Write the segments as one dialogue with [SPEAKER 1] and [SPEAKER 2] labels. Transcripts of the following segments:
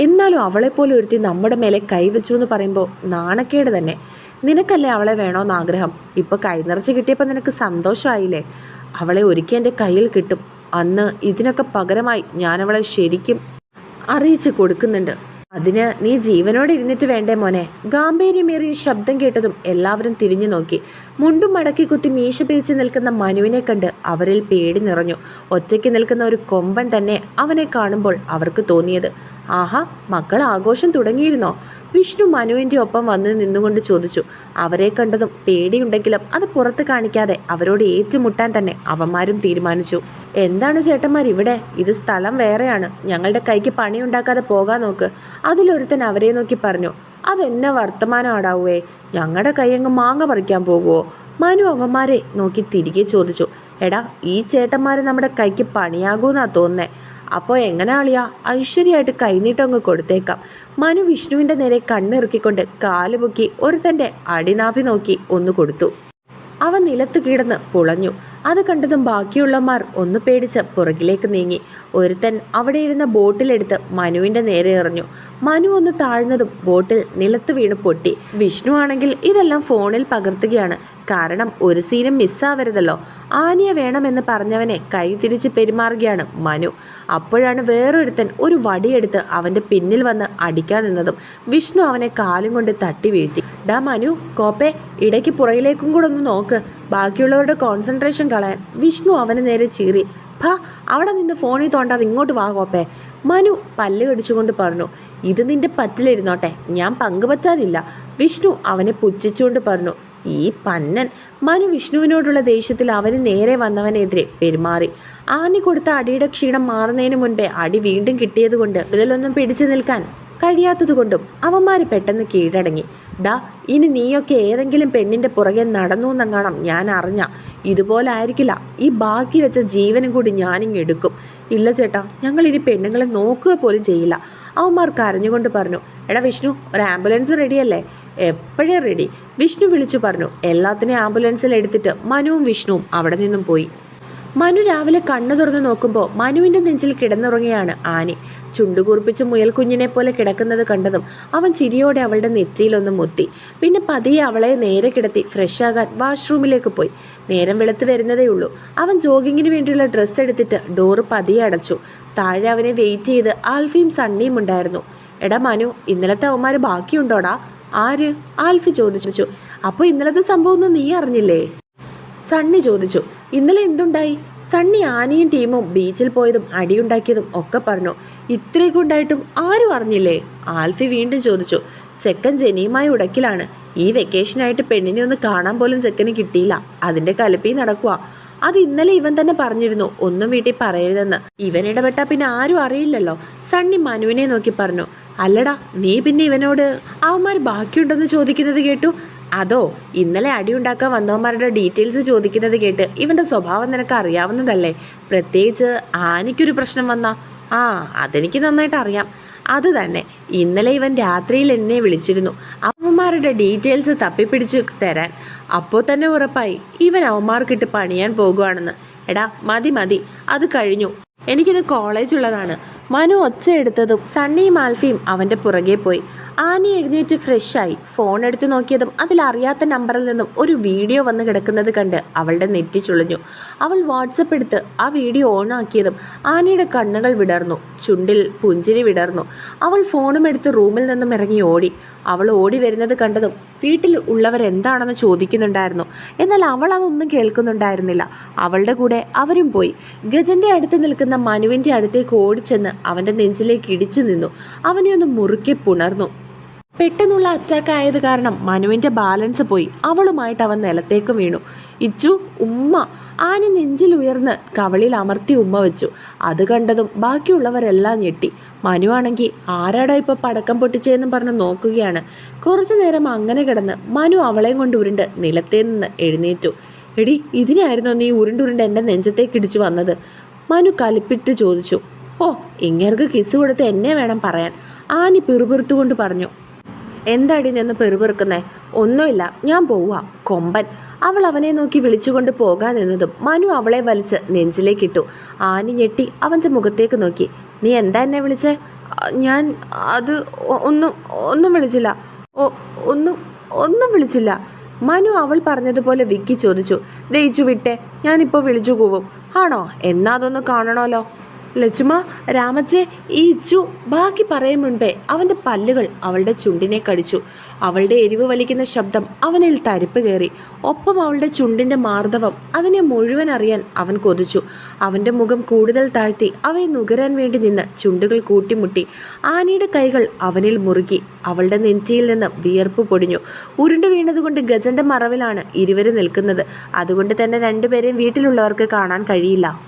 [SPEAKER 1] എന്നാലും അവളെപ്പോലെ ഒരുത്തി നമ്മുടെ മേലെ കൈവച്ചു എന്ന് പറയുമ്പോൾ നാണക്കേട് തന്നെ. നിനക്കല്ലേ അവളെ വേണോന്ന് ആഗ്രഹം? ഇപ്പൊ കൈനിറച്ച് കിട്ടിയപ്പോൾ നിനക്ക് സന്തോഷമായില്ലേ അവളെ ഒരിക്കൽ എന്റെ കയ്യിൽ കിട്ടും. അന്ന് ഇതിനൊക്കെ പകരമായി ഞാനവളെ ശരിക്കും അറിയിച്ചു കൊടുക്കുന്നുണ്ട്. അതിന് നീ ജീവനോടെ ഇരുന്നിട്ട് വേണ്ടേ മോനെ? ഗാംഭീര്യമേറിയ ശബ്ദം കേട്ടതും എല്ലാവരും തിരിഞ്ഞു നോക്കി. മുണ്ടും മടക്കി കുത്തി മീശ പിരിച്ചു നിൽക്കുന്ന മനുവിനെ കണ്ട് അവരിൽ പേടി നിറഞ്ഞു. ഒറ്റയ്ക്ക് നിൽക്കുന്ന ഒരു കൊമ്പൻ തന്നെ അവനെ കാണുമ്പോൾ അവർക്ക് തോന്നിയത് ആഹാ മക്കൾ ആഘോഷം തുടങ്ങിയിരുന്നോ? വിഷ്ണു മനുവിന്റെ ഒപ്പം വന്ന് നിന്നുകൊണ്ട് ചോദിച്ചു. അവരെ കണ്ടതും പേടിയുണ്ടെങ്കിലും അത് പുറത്ത് കാണിക്കാതെ അവരോട് ഏറ്റുമുട്ടാൻ തന്നെ അവന്മാരും തീരുമാനിച്ചു. എന്താണ് ചേട്ടന്മാർ ഇവിടെ? ഇത് സ്ഥലം വേറെയാണ്. ഞങ്ങളുടെ കൈക്ക് പണിയുണ്ടാക്കാതെ പോകാൻ നോക്ക്. അതിലൊരുത്തൻ അവരെ നോക്കി പറഞ്ഞു അതെന്നെ വർത്തമാനം വർത്തമാനമാടാവേ. ഞങ്ങളുടെ കൈയങ്ങ് മാങ്ങ പറിക്കാൻ പോകുമോ മനു അവന്മാരെ നോക്കി തിരികെ ചോദിച്ചു എടാ ഈ ചേട്ടന്മാർ നമ്മുടെ കൈക്ക് പണിയാകൂന്നാ തോന്നുന്നേ അപ്പോൾ എങ്ങനെ ആളിയാ ഐശ്വര്യമായിട്ട് കൈനീട്ടം അങ്ങ് കൊടുത്തേക്കാം. മനു വിഷ്ണുവിന്റെ നേരെ കണ്ണിറുക്കിക്കൊണ്ട് കാലുപൊക്കി ഒരുത്തന്റെ അടിനാഭി നോക്കി ഒന്ന് കൊടുത്തു. അവൻ നിലത്ത് കിടന്ന് പുളഞ്ഞു. അത് കണ്ടതും ബാക്കിയുള്ളമാർ ഒന്ന് പേടിച്ച് പുറകിലേക്ക് നീങ്ങി. ഒരുത്തൻ അവിടെ ഇരുന്ന ബോട്ടിലെടുത്ത് മനുവിന്റെ നേരെ എറിഞ്ഞു. മനു ഒന്ന് താഴ്ന്നതും ബോട്ടിൽ നിലത്ത് വീണ് പൊട്ടി. വിഷ്ണു ആണെങ്കിൽ ഇതെല്ലാം ഫോണിൽ പകർത്തുകയാണ്. കാരണം ഒരു സീനും മിസ്സാവരുതല്ലോ. ആനിയെ വേണമെന്ന് പറഞ്ഞവനെ കൈ തിരിച്ച് പെരുമാറുകയാണ് മനു. അപ്പോഴാണ് വേറൊരുത്തൻ ഒരു വടിയെടുത്ത് അവന്റെ പിന്നിൽ വന്ന് അടിക്കാൻ നിന്നതും. വിഷ്ണു അവനെ കാലും കൊണ്ട് തട്ടി വീഴ്ത്തി. ഡാ മനു കോപ്പെ ഇടയ്ക്ക് പുറകിലേക്കും കൂടെ ഒന്ന് നോക്ക്. ബാക്കിയുള്ളവരുടെ കോൺസെൻട്രേഷൻ കളയാൻ വിഷ്ണു അവന് നേരെ ചീറി. ഭ അവിടെ നിന്ന് ഫോണിൽ തോണ്ടാതെ ഇങ്ങോട്ട് വാ മനു പല്ല് കടിച്ചുകൊണ്ട് പറഞ്ഞു ഇത് നിന്റെ പറ്റിലിരുന്നോട്ടെ ഞാൻ പങ്കുപറ്റാനില്ല. വിഷ്ണു അവനെ പുച്ഛിച്ചുകൊണ്ട് പറഞ്ഞു ഈ പന്നൻ. മനു വിഷ്ണുവിനോടുള്ള ദേഷ്യത്തിൽ അവന് നേരെ വന്നവനെതിരെ പെരുമാറി. ആനി കൊടുത്ത അടിയുടെ ക്ഷീണം മാറുന്നതിന് മുൻപേ അടി വീണ്ടും കിട്ടിയതുകൊണ്ട് ഇതിലൊന്നും പിടിച്ചു നിൽക്കാൻ കഴിയാത്തതുകൊണ്ടും അവന്മാർ പെട്ടെന്ന് കീഴടങ്ങി. ഡാ ഇനി നീയൊക്കെ ഏതെങ്കിലും പെണ്ണിന്റെ പുറകെ നടന്നു എന്നങ്ങാണം ഞാൻ അറിഞ്ഞ. ഇതുപോലെ ആയിരിക്കില്ല. ഈ ബാക്കി വെച്ച ജീവനും കൂടി ഞാനിങ് എടുക്കും ഇല്ല ചേട്ടാ ഞങ്ങൾ ഇനി പെണ്ണുങ്ങളെ നോക്കുക പോലും ചെയ്യില്ല അവന്മാർ കരഞ്ഞുകൊണ്ട് പറഞ്ഞു. എടാ വിഷ്ണു ഒരു ആംബുലൻസ് റെഡിയല്ലേ? എപ്പോഴേ റെഡി വിഷ്ണു വിളിച്ചു പറഞ്ഞു. എല്ലാത്തിനെയും ആംബുലൻസിൽ എടുത്തിട്ട് മനുവും വിഷ്ണുവും അവിടെ നിന്നും പോയി. മനു രാവിലെ കണ്ണു തുറന്നു നോക്കുമ്പോൾ മനുവിന്റെ നെഞ്ചിൽ കിടന്നുറങ്ങിയാണ് ആനി. ചുണ്ടുകൂർപ്പിച്ച് മുയൽക്കുഞ്ഞിനെ പോലെ കിടക്കുന്നത് കണ്ടതും അവൻ ചിരിയോടെ അവളുടെ നെറ്റിയിലൊന്ന് മുത്തി. പിന്നെ പതിയെ അവളെ നേരെ കിടത്തി ഫ്രഷ് വാഷ്റൂമിലേക്ക് പോയി. നേരം വെളുത്ത് വരുന്നതേ ഉള്ളൂ. അവൻ ജോഗിങ്ങിന് വേണ്ടിയുള്ള ഡ്രസ്സ് എടുത്തിട്ട് ഡോറ് പതിയെ അടച്ചു. താഴെ അവനെ വെയിറ്റ് ചെയ്ത് ആൽഫിയും സണ്ണിയും ഉണ്ടായിരുന്നു. എടാ മനു ഇന്നലത്തെ അവന്മാർ ബാക്കിയുണ്ടോടാ? ആര്? ആൽഫി ചോദിച്ചു. അപ്പോൾ ഇന്നലത്തെ സംഭവം ഒന്നും നീ അറിഞ്ഞില്ലേ? സണ്ണി ചോദിച്ചു ഇന്നലെ എന്തുണ്ടായി? സണ്ണി ആനയും ടീമും ബീച്ചിൽ പോയതും അടിയുണ്ടാക്കിയതും ഒക്കെ പറഞ്ഞു. ഇത്രയൊക്കെ ഉണ്ടായിട്ടും ആരും അറിഞ്ഞില്ലേ? ആൽഫി വീണ്ടും ചോദിച്ചു ചെക്കൻ ജനിയുമായി ഉടക്കിലാണ്. ഈ വെക്കേഷനായിട്ട് പെണ്ണിനെ ഒന്ന് കാണാൻ പോലും ചെക്കന് കിട്ടിയില്ല. അതിന്റെ കലപ്പി നടക്കുക അത് ഇന്നലെ ഇവൻ തന്നെ പറഞ്ഞിരുന്നു ഒന്നും വീട്ടിൽ പറയരുതെന്ന്. ഇവൻ ഇടപെട്ട പിന്നെ ആരും അറിയില്ലല്ലോ. സണ്ണി മനുവിനെ നോക്കി പറഞ്ഞു അല്ലടാ നീ പിന്നെ ഇവനോട് അവന്മാർ ബാക്കിയുണ്ടെന്ന് ചോദിക്കുന്നത് കേട്ടു? അതോ ഇന്നലെ അടിയുണ്ടാക്കാൻ വന്നവന്മാരുടെ ഡീറ്റെയിൽസ് ചോദിക്കുന്നത് കേട്ട് ഇവന്റെ സ്വഭാവം നിനക്ക് അറിയാവുന്നതല്ലേ? പ്രത്യേകിച്ച് ആനിക്കൊരു പ്രശ്നം വന്ന? ആ അതെനിക്ക് നന്നായിട്ട് അറിയാം. അത് തന്നെ. ഇന്നലെ ഇവൻ രാത്രിയിൽ എന്നെ വിളിച്ചിരുന്നു. അവന്മാരുടെ ഡീറ്റെയിൽസ് തപ്പിപ്പിടിച്ച് തരാൻ. അപ്പോൾ തന്നെ ഉറപ്പായി. ഇവൻ അവന്മാർക്കിട്ട് പണിയാൻ പോകുവാണെന്ന്. എടാ മതി മതി. അത് കഴിഞ്ഞു. എനിക്കിത് കോളേജുള്ളതാണ് മനു ഒച്ച എടുത്തതും സണ്ണിയും ആൽഫിയും അവന്റെ പുറകെ പോയി. ആനി എഴുന്നേറ്റ് ഫ്രഷായി ഫോൺ എടുത്തു നോക്കിയതും അതിലറിയാത്ത നമ്പറിൽ നിന്നും ഒരു വീഡിയോ വന്ന് കിടക്കുന്നത് കണ്ട് അവളുടെ നെറ്റി ചുളിഞ്ഞു. അവൾ വാട്സപ്പ് എടുത്ത് ആ വീഡിയോ ഓണാക്കിയതും ആനിയുടെ കണ്ണുകൾ വിടർന്നു. ചുണ്ടിൽ പുഞ്ചിരി വിടർന്നു. അവൾ ഫോണും എടുത്ത് റൂമിൽ നിന്നും ഇറങ്ങി ഓടി. അവൾ ഓടി വരുന്നത് കണ്ടതും വീട്ടിൽ ഉള്ളവർ എന്താണെന്ന് ചോദിക്കുന്നുണ്ടായിരുന്നു. എന്നാൽ അവൾ അതൊന്നും കേൾക്കുന്നുണ്ടായിരുന്നില്ല. അവളുടെ കൂടെ അവരും പോയി. ഗജന്റെ അടുത്ത് നിൽക്കുന്ന മനുവിന്റെ അടുത്തേക്ക് ഓടിച്ചെന്ന് അവന്റെ നെഞ്ചിലേക്ക് ഇടിച്ചു നിന്നു. അവനെ ഒന്ന് മുറുക്കി പുണർന്നു. പെട്ടെന്നുള്ള അറ്റാക്ക് ആയത് കാരണം മനുവിന്റെ ബാലൻസ് പോയി. അവളുമായിട്ട് അവൻ നിലത്തേക്ക് വീണു. ഇച്ചു ഉമ്മ. ആന നെഞ്ചിൽ ഉയർന്ന് കവളിൽ അമർത്തി ഉമ്മ വെച്ചു. അത് കണ്ടതും ബാക്കിയുള്ളവരെല്ലാം ഞെട്ടി. മനുവാണെങ്കിൽ ആരാടാ ഇപ്പൊ പടക്കം പൊട്ടിച്ചതെന്നും പറഞ്ഞ് നോക്കുകയാണ്. കുറച്ചു നേരം അങ്ങനെ കിടന്ന് മനു അവളെയും കൊണ്ട് ഉരുണ്ട് നിലത്തേ നിന്ന് എഴുന്നേറ്റു. എടി ഇതിനായിരുന്നു നീ ഉരുണ്ടുരുണ്ട് എന്റെ നെഞ്ചത്തേക്ക് ഇടിച്ചു വന്നത്? മനു കലിപ്പിട്ട് ചോദിച്ചു. ഓ ഇങ്ങേർക്ക് കിസ് കൊടുത്ത് എന്നെ വേണം പറയാൻ. ആനി പിറുപിറുത്തുകൊണ്ട് പറഞ്ഞു എന്താടി നിന്ന് പെറുപിറുക്കുന്നേ? ഒന്നുമില്ല ഞാൻ പോവാ കൊമ്പൻ. അവൾ അവനെ നോക്കി വിളിച്ചുകൊണ്ട് പോകാൻ നിന്നതും മനു അവളെ വലിച്ച് നെഞ്ചിലേക്കിട്ടു ആനി ഞെട്ടി അവന്റെ മുഖത്തേക്ക് നോക്കി നീ എന്താ എന്നെ വിളിച്ചേ? ഞാൻ അത് ഒന്നും ഒന്നും വിളിച്ചില്ല. ഓ ഒന്നും ഒന്നും വിളിച്ചില്ല. മനു അവൾ പറഞ്ഞതുപോലെ വിക്കി ചോദിച്ചു ദയിച്ചു വിട്ടെ ഞാനിപ്പോൾ വിളിച്ചു കൂവും. ആണോ? എന്നാ അതൊന്ന് കാണണമല്ലോ ലച്ചുമ രാമച്ചെ ഈ ഇച്ചു ബാക്കി പറയും മുൻപേ അവന്റെ പല്ലുകൾ അവളുടെ ചുണ്ടിനെ കടിച്ചു. അവളുടെ എരിവ് വലിക്കുന്ന ശബ്ദം അവനിൽ തരിപ്പ് കയറി. ഒപ്പം അവളുടെ ചുണ്ടിന്റെ മാർദ്ദവം അതിനെ മുഴുവൻ അറിയാൻ അവൻ കൊതിച്ചു. അവന്റെ മുഖം കൂടുതൽ താഴ്ത്തി അവയെ നുകരാൻ വേണ്ടി നിന്ന് ചുണ്ടുകൾ കൂട്ടിമുട്ടി. ആനയുടെ കൈകൾ അവനിൽ മുറുക്കി അവളുടെ നെറ്റിയിൽ നിന്ന് വിയർപ്പ് പൊടിഞ്ഞു. ഉരുണ്ടു വീണതുകൊണ്ട് ഗജന്റെ മറവിലാണ് ഇരുവരും നിൽക്കുന്നത്. അതുകൊണ്ട് തന്നെ രണ്ടുപേരെയും വീട്ടിലുള്ളവർക്ക് കാണാൻ കഴിയില്ല.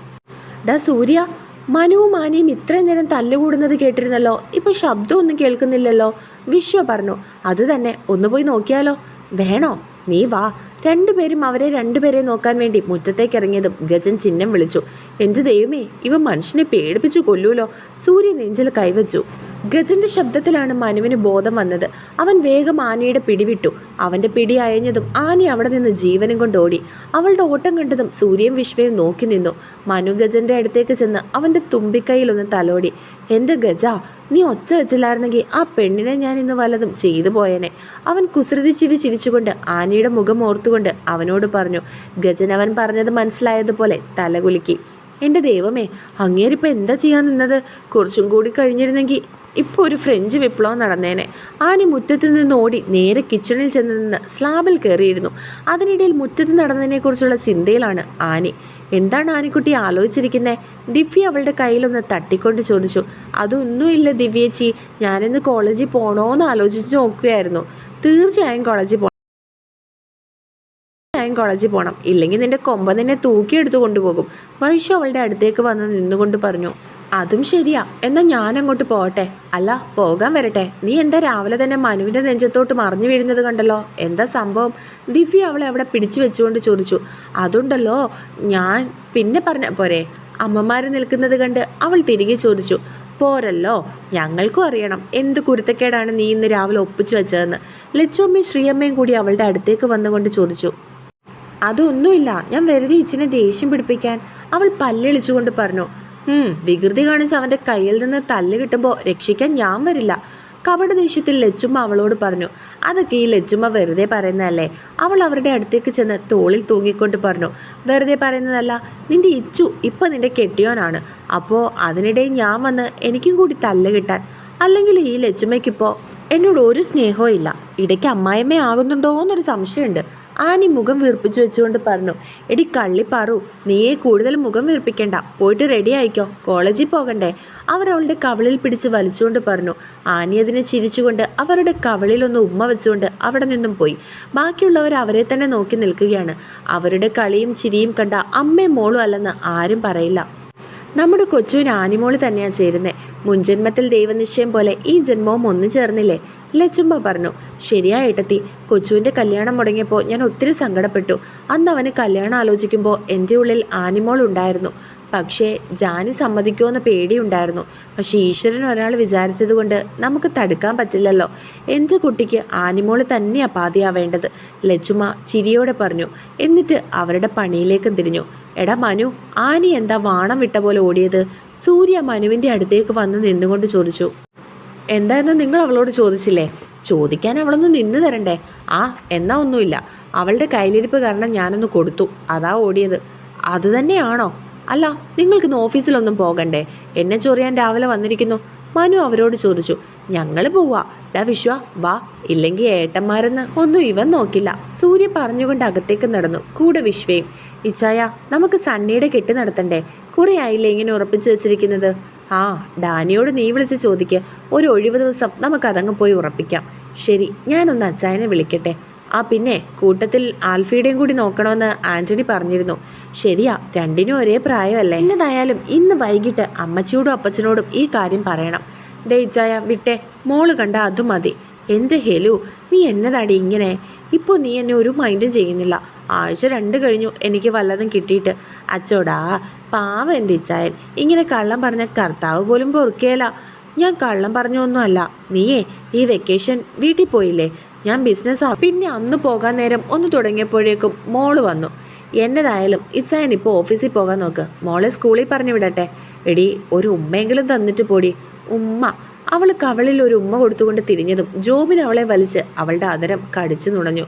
[SPEAKER 1] ഡാ സൂര്യ മനുവും ആനയും ഇത്രയും നേരം തല്ലുകൂടുന്നത് കേട്ടിരുന്നല്ലോ? ഇപ്പൊ ശബ്ദമൊന്നും കേൾക്കുന്നില്ലല്ലോ. വിശ്വ പറഞ്ഞു അത് തന്നെ ഒന്ന് പോയി നോക്കിയാലോ? വേണോ? നീ വാ. രണ്ടുപേരും അവരെ രണ്ടുപേരെ നോക്കാൻ വേണ്ടി മുറ്റത്തേക്ക് ഇറങ്ങിയതും ഗജൻ ചിഹ്നം വിളിച്ചു എന്റെ ദൈവമേ ഇവ മനുഷ്യനെ പേടിപ്പിച്ചു കൊല്ലൂലോ? സൂര്യ നെഞ്ചിൽ കൈവച്ചു. ഗജന്റെ ശബ്ദത്തിലാണ് മനുവിന് ബോധം വന്നത്. അവൻ വേഗം ആനയുടെ പിടിവിട്ടു. അവന്റെ പിടി അയഞ്ഞതും ആന അവിടെ നിന്ന് ജീവനും കൊണ്ട് ഓടി. അവളുടെ ഓട്ടം കണ്ടതും സൂര്യയും വിശ്വയും നോക്കി നിന്നു. മനു ഗജന്റെ അടുത്തേക്ക് ചെന്ന് അവന്റെ തുമ്പിക്കൈയിൽ ഒന്ന് തലോടി. എന്റെ ഗജ നീ ഒച്ച വെച്ചില്ലായിരുന്നെങ്കിൽ ആ പെണ്ണിനെ ഞാൻ ഇന്ന് വല്ലതും ചെയ്തു പോയേനെ. അവൻ കുസൃതി ചിരി ചിരിച്ചുകൊണ്ട് ആനയുടെ മുഖം ഓർത്തുകൊണ്ട് അവനോട് പറഞ്ഞു. ഗജൻ അവൻ പറഞ്ഞത് മനസ്സിലായതുപോലെ തലകുലുക്കി. എന്റെ ദൈവമേ അങ്ങേരിപ്പോൾ എന്താ ചെയ്യാൻ നിന്നത്? കുറച്ചും കൂടി കഴിഞ്ഞിരുന്നെങ്കിൽ ഇപ്പോൾ ഒരു ഫ്രഞ്ച് വിപ്ലവം നടന്നേനെ. ആനി മുറ്റത്ത് നിന്ന് ഓടി നേരെ കിച്ചണിൽ ചെന്ന് നിന്ന് സ്ലാബിൽ കയറിയിരുന്നു. അതിനിടയിൽ മുറ്റത്ത് നടന്നതിനെക്കുറിച്ചുള്ള ചിന്തയിലാണ് ആനി. എന്താണ് ആനിക്കുട്ടി ആലോചിച്ചിരിക്കുന്നത് ദിവ്യ അവളുടെ കയ്യിലൊന്ന് തട്ടിക്കൊണ്ട് ചോദിച്ചു. അതൊന്നുമില്ല ദിവ്യേച്ചി ഞാനിന്ന് കോളേജിൽ പോണോന്ന് ആലോചിച്ച് നോക്കുകയായിരുന്നു. തീർച്ചയായും കോളേജിൽ പോകണം കോളേജിൽ പോകണം ഇല്ലെങ്കിൽ നിന്റെ കൊമ്പ നിന്നെ തൂക്കിയെടുത്ത് കൊണ്ടുപോകും. വൈശു അവളുടെ അടുത്തേക്ക് വന്ന് നിന്നുകൊണ്ട് പറഞ്ഞു അതും ശരിയാ. എന്നാൽ ഞാൻ അങ്ങോട്ട് പോകട്ടെ? അല്ല പോകാൻ വരട്ടെ. നീ എന്താ രാവിലെ തന്നെ മനുവിന്റെ നെഞ്ചത്തോട്ട് മറിഞ്ഞു വീഴുന്നത് കണ്ടല്ലോ? എന്താ സംഭവം? ദിവ്യ അവളെ അവിടെ പിടിച്ചു വെച്ചുകൊണ്ട് ചോദിച്ചു അതുണ്ടല്ലോ ഞാൻ പിന്നെ പറഞ്ഞ പോരെ. അമ്മമാർ നിൽക്കുന്നത് കണ്ട് അവൾ തിരികെ ചോദിച്ചു പോരല്ലോ ഞങ്ങൾക്കും അറിയണം. എന്ത് കുരുത്തക്കേടാണ് നീ ഇന്ന് രാവിലെ ഒപ്പിച്ചു വെച്ചതെന്ന്? ലച്ചുമ്മയും ശ്രീയമ്മയും കൂടി അവളുടെ അടുത്തേക്ക് വന്നുകൊണ്ട് ചോദിച്ചു അതൊന്നുമില്ല. ഞാൻ വെറുതെ ഇച്ചിനെ ദേഷ്യം പിടിപ്പിക്കാൻ അവൾ പല്ലിളിച്ചുകൊണ്ട് പറഞ്ഞു വികൃതി കാണിച്ച് അവന്റെ കയ്യിൽ നിന്ന് തല്ല് കിട്ടുമ്പോൾ രക്ഷിക്കാൻ ഞാൻ വരില്ല. കപട ദേഷ്യത്തിൽ ലച്ചുമ്മ അവളോട് പറഞ്ഞു അതൊക്കെ ഈ ലച്ചുമ്മ വെറുതെ പറയുന്നതല്ലേ? അവൾ അവരുടെ അടുത്തേക്ക് ചെന്ന് തോളിൽ തൂങ്ങിക്കൊണ്ട് പറഞ്ഞു വെറുതെ പറയുന്നതല്ല നിന്റെ ഇച്ചു ഇപ്പം നിന്റെ കെട്ടിയോനാണ്. അപ്പോൾ അതിനിടെ ഞാൻ വന്ന് എനിക്കും കൂടി തല്ല് കിട്ടാൻ. അല്ലെങ്കിൽ ഈ ലച്ചുമ്മയ്ക്കിപ്പോൾ എന്നോട് ഒരു സ്നേഹവും ഇല്ല. ഇടയ്ക്ക് അമ്മായിമ്മ ആകുന്നുണ്ടോ എന്നൊരു സംശയമുണ്ട്. ആനി മുഖം വീർപ്പിച്ചു വെച്ചുകൊണ്ട് പറഞ്ഞു എടി കള്ളി കള്ളിപ്പാറു നീയെ കൂടുതൽ മുഖം വീർപ്പിക്കണ്ട. പോയിട്ട് റെഡി ആയിക്കോ. കോളേജിൽ പോകണ്ടേ. അവർ അവളുടെ കവളിൽ പിടിച്ച് വലിച്ചുകൊണ്ട് പറഞ്ഞു ആനി അതിനെ ചിരിച്ചുകൊണ്ട് അവരുടെ കവളിലൊന്ന് ഉമ്മ വെച്ചുകൊണ്ട് അവിടെ നിന്നും പോയി. ബാക്കിയുള്ളവർ അവരെ തന്നെ നോക്കി നിൽക്കുകയാണ്. അവരുടെ കളിയും ചിരിയും കണ്ട അമ്മേ മോളും അല്ലെന്ന് ആരും പറയില്ല. നമ്മുടെ കൊച്ചുവിന് ആനിമോൾ തന്നെയാണ് ചേരുന്നത് മുൻജന്മത്തിൽ ദൈവനിശ്ചയം പോലെ ഈ ജന്മവും ഒന്നു ചേർന്നില്ലേ? ലച്ചുമ്മ പറഞ്ഞു ശരിയാ ഏട്ടത്തി. കൊച്ചുവിന്റെ കല്യാണം മുടങ്ങിയപ്പോൾ ഞാൻ ഒത്തിരി സങ്കടപ്പെട്ടു. അന്ന് അവന് കല്യാണം ആലോചിക്കുമ്പോൾ എന്റെ ഉള്ളിൽ ആനിമോൾ ഉണ്ടായിരുന്നു. പക്ഷേ ജാനി സമ്മതിക്കുമോ പേടിയുണ്ടായിരുന്നു പക്ഷേ ഈശ്വരൻ ഒരാൾ വിചാരിച്ചത് കൊണ്ട് നമുക്ക് തടുക്കാൻ പറ്റില്ലല്ലോ. എന്റെ കുട്ടിക്ക് ആനിമോൾ തന്നെയാണ് പാതിയാവേണ്ടത് ലച്ചുമ ചിരിയോടെ പറഞ്ഞു എന്നിട്ട് അവരുടെ പണിയിലേക്ക് തിരിഞ്ഞു. എടാ മനു ആനി എന്താ വാണം വിട്ട പോലെ ഓടിയത്? സൂര്യ മനുവിന്റെ അടുത്തേക്ക് വന്ന് നിന്നുകൊണ്ട് ചോദിച്ചു എന്തായെന്ന് നിങ്ങൾ അവളോട് ചോദിച്ചില്ലേ? ചോദിക്കാൻ അവളൊന്ന് നിന്ന് തരണ്ടേ? ആ എന്നാ ഒന്നുമില്ല. അവളുടെ കയ്യിലിരിപ്പ് കാരണം ഞാനൊന്ന് കൊടുത്തു. അതാ ഓടിയത്. അത് തന്നെയാണോ? അല്ല നിങ്ങൾക്കിന്ന് ഓഫീസിലൊന്നും പോകണ്ടേ? എന്നെ ചൊറിയാൻ രാവിലെ വന്നിരിക്കുന്നു. മനു അവരോട് ചോദിച്ചു. ഞങ്ങൾ പോവാ. ഡാ വിശ്വ വാ. ഇല്ലെങ്കിൽ ഏട്ടന്മാരെന്ന് ഒന്നും ഇവൻ നോക്കില്ല. സൂര്യ പറഞ്ഞുകൊണ്ട് അകത്തേക്ക് നടന്നു. കൂടെ വിശ്വയും. ഇച്ചായ നമുക്ക് സണ്ണിയുടെ കെട്ടി നടത്തണ്ടേ? കുറെ ആയില്ലേ ഇങ്ങനെ ഉറപ്പിച്ചു വെച്ചിരിക്കുന്നത്? ആ ഡാനിയോട് നീ വിളിച്ച് ചോദിക്ക്. ഒരു ഒഴിവ് ദിവസം നമുക്ക് അതങ്ങ് പോയി ഉറപ്പിക്കാം. ശരി ഞാനൊന്ന് അച്ചായനെ വിളിക്കട്ടെ. ആ പിന്നെ കൂട്ടത്തിൽ ആൽഫിയുടെയും കൂടി നോക്കണമെന്ന് ആന്റണി പറഞ്ഞിരുന്നു. ശരിയാ രണ്ടിനും ഒരേ പ്രായമല്ലേ? എന്നതായാലും ഇന്ന് വൈകിട്ട് അമ്മച്ചിയോടും അപ്പച്ചനോടും ഈ കാര്യം പറയണം. ദേ ഇച്ചായ വിട്ടെ. മോൾ കണ്ട അതും മതി. എന്റെ ഹെലു? നീ എന്നതാടി ഇങ്ങനെ? ഇപ്പോൾ നീ എന്നെ ഒരു മൈൻഡും ചെയ്യുന്നില്ല. ആഴ്ച രണ്ട് കഴിഞ്ഞു എനിക്ക് വല്ലതും കിട്ടിയിട്ട്. അച്ചോടാ പാവ എന്റെ ഇച്ചായൻ ഇങ്ങനെ കള്ളം പറഞ്ഞ കർത്താവ് പോലും പൊറുക്കേല. ഞാൻ കള്ളം പറഞ്ഞൊന്നുമല്ല. നീയേ ഈ വെക്കേഷൻ വീട്ടിൽ പോയില്ലേ? ഞാൻ ബിസിനസ് പിന്നെ അന്ന് പോകാൻ നേരം ഒന്ന് തുടങ്ങിയപ്പോഴേക്കും മോൾ വന്നു. എന്നതായാലും ഇച്ചായൻ ഇപ്പോൾ ഓഫീസിൽ പോകാൻ നോക്ക്. മോളെ സ്കൂളിൽ പറഞ്ഞു വിടട്ടെ. എടി ഒരു ഉമ്മയെങ്കിലും തന്നിട്ട് പോടി. ഉമ്മ. അവൾ കവളിൽ ഒരു ഉമ്മ കൊടുത്തുകൊണ്ട് തിരിഞ്ഞതും ജോബിൻ അവളെ വലിച്ച് അവളുടെ അതരം കടിച്ചു നുണഞ്ഞു.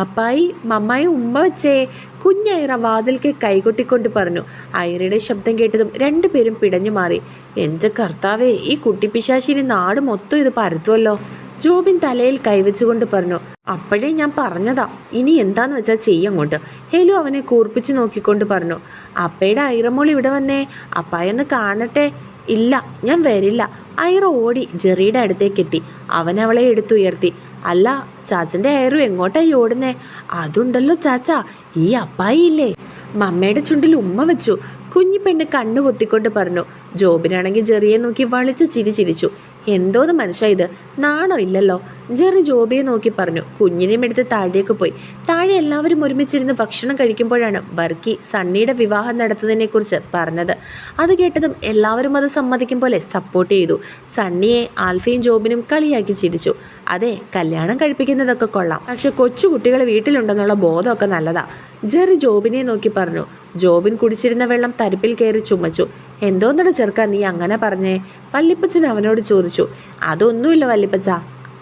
[SPEAKER 1] അപ്പായി മമ്മായി ഉമ്മ വെച്ചേ കുഞ്ഞൈറ വാതിൽക്ക് കൈകൊട്ടിക്കൊണ്ട് പറഞ്ഞു. ഐറയുടെ ശബ്ദം കേട്ടതും രണ്ടുപേരും പിടഞ്ഞു മാറി. എന്റെ കർത്താവേ ഈ കുട്ടിപ്പിശാശിനി നാട് മൊത്തം ഇത് പരത്തുമല്ലോ ജോബിൻ തലയിൽ കൈവച്ചുകൊണ്ട് പറഞ്ഞു. അപ്പോഴേ ഞാൻ പറഞ്ഞതാ. ഇനി എന്താന്ന് വെച്ചാൽ ചെയ്യങ്ങോട്ട് ഹേലു അവനെ കൂർപ്പിച്ചു നോക്കിക്കൊണ്ട് പറഞ്ഞു. അപ്പയുടെ ഐറമോൾ ഇവിടെ വന്നേ. അപ്പായെന്ന് കാണട്ടെ. ഇല്ല ഞാൻ വരില്ല. ഐറ ഓടി ജെറിയുടെ അടുത്തേക്ക് എത്തി. അവൻ അവളെ എടുത്തുയർത്തി. അല്ല ചാച്ചന്റെ ഐറു എങ്ങോട്ടായി ഓടുന്നേ? അതുണ്ടല്ലോ ചാച്ച ഈ അപ്പായില്ലേ മമ്മയുടെ ചുണ്ടിൽ ഉമ്മ വെച്ചു. കുഞ്ഞി പെണ്ണ് കണ്ണു പൊത്തിക്കൊണ്ട് പറഞ്ഞു ജോബിനാണെങ്കിൽ ജെറിയെ നോക്കി വളിച്ച് ചിരി ചിരിച്ചു. എന്തോന്ന് മനുഷ്യ ഇത്? നാണോ ഇല്ലല്ലോ? ജെറി ജോബിയെ നോക്കി പറഞ്ഞു കുഞ്ഞിനെയും എടുത്ത് താഴേക്ക് പോയി. താഴെ എല്ലാവരും ഒരുമിച്ചിരുന്ന് ഭക്ഷണം കഴിക്കുമ്പോഴാണ് വർക്കി സണ്ണിയുടെ വിവാഹം നടത്തുന്നതിനെക്കുറിച്ച് പറഞ്ഞത്. അത് കേട്ടതും എല്ലാവരും അത് സമ്മതിക്കും പോലെ സപ്പോർട്ട് ചെയ്തു. സണ്ണിയെ ആൽഫയും ജോബിനും കളിയാക്കി ചിരിച്ചു. അതെ കല്യാണം കഴിപ്പിക്കുന്നതൊക്കെ കൊള്ളാം. പക്ഷെ കൊച്ചു കുട്ടികൾ വീട്ടിലുണ്ടെന്നുള്ള ബോധമൊക്കെ നല്ലതാ. ജെറി ജോബിനെ നോക്കി പറഞ്ഞു. ജോബിൻ കുടിച്ചിരുന്ന വെള്ളം തരിപ്പിൽ കയറി ചുമച്ചു. എന്തോന്നട ചെറുക്ക നീ അങ്ങനെ പറഞ്ഞേ? വല്ലിപ്പച്ചൻ അവനോട് ചോദിച്ചു. അതൊന്നുമില്ല വല്ലിപ്പച്ച.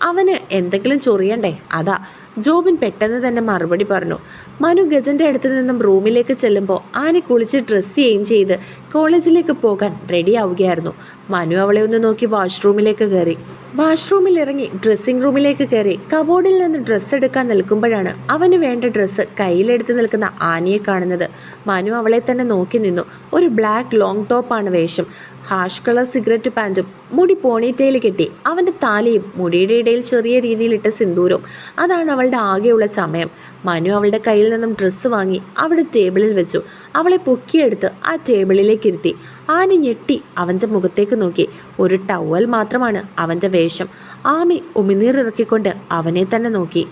[SPEAKER 1] അവന് എന്തെങ്കിലും ചൊറിയണ്ടേ? അതാ. ജോബിൻ പെട്ടെന്ന് തന്നെ മറുപടി പറഞ്ഞു. മനു ഗജന്റെ അടുത്ത് നിന്നും റൂമിലേക്ക് ചെല്ലുമ്പോൾ ആനി കുളിച്ച് ഡ്രസ്സ് ചെയ്യും ചെയ്ത് കോളേജിലേക്ക് പോകാൻ റെഡി ആവുകയായിരുന്നു. മനു അവളെ ഒന്ന് നോക്കി വാഷ്റൂമിലേക്ക് കയറി. വാഷ്റൂമിൽ ഇറങ്ങി ഡ്രസ്സിംഗ് റൂമിലേക്ക് കയറി. കബോർഡിൽ നിന്ന് ഡ്രസ്സ് എടുക്കാൻ നിൽക്കുമ്പോഴാണ് അവന് വേണ്ട ഡ്രസ്സ് കയ്യിലെടുത്ത് നിൽക്കുന്ന ആനിയെ കാണുന്നത്. മനു അവളെ തന്നെ നോക്കി നിന്നു. ഒരു ബ്ലാക്ക് ലോങ് ടോപ്പാണ് വേഷം. ഹാഷ് കളർ സിഗരറ്റ് പാന്റും മുടി പോണിറ്റയിൽ കെട്ടി അവന്റെ താലിയും മുടിയുടെ ഇടയിൽ ചെറിയ രീതിയിലിട്ട സിന്ദൂരവും. അതാണ് അവളുടെ ആകെയുള്ള ചമയം. മനു അവളുടെ കയ്യിൽ നിന്നും ഡ്രസ്സ് വാങ്ങി അവിടെ ടേബിളിൽ വെച്ചു. അവളെ പൊക്കിയെടുത്ത് ആ ടേബിളിലേക്ക് ഇരുത്തി. ആനി ഞെട്ടി അവന്റെ മുഖത്തേക്ക് നോക്കി. ഒരു ടവൽ മാത്രമാണ് അവന്റെ വേഷം. ആമി ഉമിനീർ ഇറക്കിക്കൊണ്ട് അവനെ തന്നെ നോക്കി.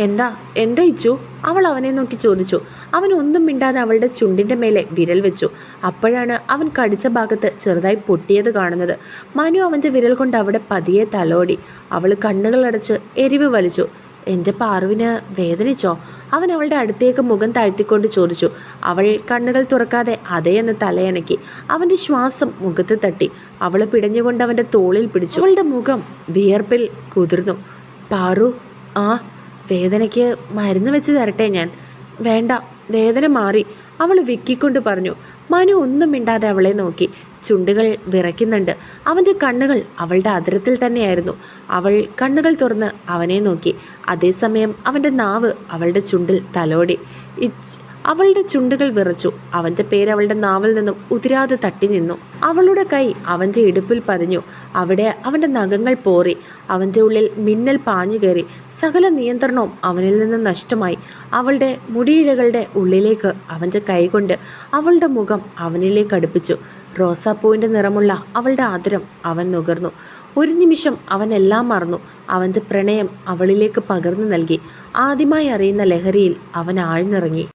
[SPEAKER 1] എന്താ? എന്താ ഇച്ചു? അവൾ അവനെ നോക്കി ചോദിച്ചു. അവൻ ഒന്നും മിണ്ടാതെ അവളുടെ ചുണ്ടിന്റെ മേലെ വിരൽ വെച്ചു. അപ്പോഴാണ് അവൻ കടിച്ച ഭാഗത്ത് ചെറുതായി പൊട്ടിയത് കാണുന്നത്. മനു അവന്റെ വിരൽ കൊണ്ട് അവിടെ പതിയെ തലോടി. അവൾ കണ്ണുകൾ അടച്ച് എരിവ് വലിച്ചു. എന്റെ പാറുവിന് വേദനിച്ചോ? അവൻ അവളുടെ അടുത്തേക്ക് മുഖം താഴ്ത്തിക്കൊണ്ട് ചോദിച്ചു. അവൾ കണ്ണുകൾ തുറക്കാതെ അതേയെന്ന് തലയണക്കി അവന്റെ ശ്വാസം മുഖത്ത് തട്ടി. അവൾ പിടഞ്ഞുകൊണ്ട് അവന്റെ തോളിൽ പിടിച്ചു. അവളുടെ മുഖം വിയർപ്പിൽ കുതിർന്നു. പാറു ആ വേദനയ്ക്ക് മരുന്ന് വെച്ച് തരട്ടെ ഞാൻ. വേണ്ട വേദന മാറി. അവൾ വിക്കിക്കൊണ്ട് പറഞ്ഞു മനു ഒന്നും മിണ്ടാതെ അവളെ നോക്കി. ചുണ്ടുകൾ വിറയ്ക്കുന്നുണ്ട്. അവന്റെ കണ്ണുകൾ അവളുടെ അതിരത്തിൽ തന്നെയായിരുന്നു. അവൾ കണ്ണുകൾ തുറന്ന് അവനെ നോക്കി. അതേസമയം അവന്റെ നാവ് അവളുടെ ചുണ്ടിൽ തലോടി. അവളുടെ ചുണ്ടുകൾ വിറച്ചു. അവന്റെ പേര് അവളുടെ നാവിൽ നിന്നും ഉതിരാതെ തട്ടി നിന്നു. അവളുടെ കൈ അവന്റെ ഇടുപ്പിൽ പതിഞ്ഞു. അവിടെ അവന്റെ നഖങ്ങൾ പോറി. അവന്റെ ഉള്ളിൽ മിന്നൽ പാഞ്ഞു കയറി. സകല നിയന്ത്രണവും അവനിൽ നിന്ന് നഷ്ടമായി. അവളുടെ മുടിയിഴകളുടെ ഉള്ളിലേക്ക് അവന്റെ കൈകൊണ്ട് അവളുടെ മുഖം അവനിലേക്ക് അടുപ്പിച്ചു. റോസാപ്പൂവിന്റെ നിറമുള്ള അവളുടെ ആദരം അവൻ നുകർന്നു. ഒരു നിമിഷം അവൻ എല്ലാം മറന്നു. അവന്റെ പ്രണയം അവളിലേക്ക് പകർന്നു നൽകി. ആദ്യമായി അറിയുന്ന ലഹരിയിൽ അവൻ ആഴ്ന്നിറങ്ങി.